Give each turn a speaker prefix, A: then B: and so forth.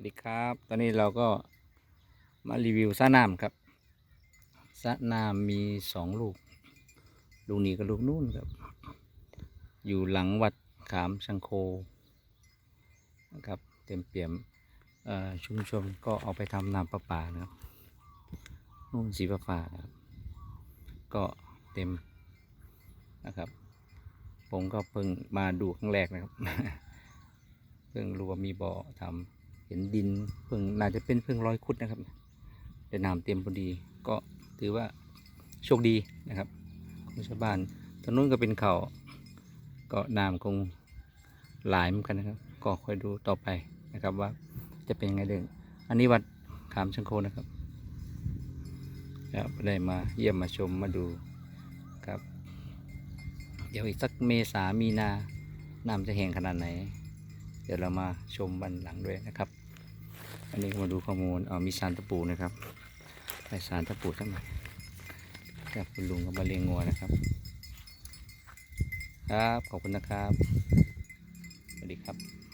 A: วัสดีครับ ตอนนี้เราก็มารีวิวสะน้ำครับสะน้ำมีสองลูก ลูกนี้กับลูกนู่นครับ อยู่หลังวัดขามชังโคนะครับ เต็มเปี่ยมชุมชนก็เอาไปทำน้ำประปานะครับนู่นสีฟ้าๆนะครับก็เต็มนะครับ ผมก็เพิ่งมาดูครั้งแรกนะครับ เพิ่งรู้ว่ามีบ่อทำ เห็นดินเพิ่งน่าจะเป็นเพิ่งร้อยคุดนะครับแต่น้ำเต็มพอดีก็ถือว่าโชคดีนะครับของชาวบ้านตรงนู้นก็เป็นเขาก็น้ำคงหลายเหมือนกันนะครับ ก็คอยดูต่อไปนะครับว่าจะเป็นยังไงเดิงอันนี้วัดขามชังโคนะครับครับได้มาเยี่ยมมาชมมาดูครับ เดี๋ยวอีกสักเมษามีนาน้ำจะแห้งขนาดไหน ดี๋ยวเรามาชมบันหลังด้วยนะครับ อันนี้มาดูข้อมูลเอามีสารตะปูนะครับไปสารตะปูสักหน่อยกับคุณลุงก็มาเลี้ยงงัวนะครับ ครับขอบคุณนะครับสวัสดีครับ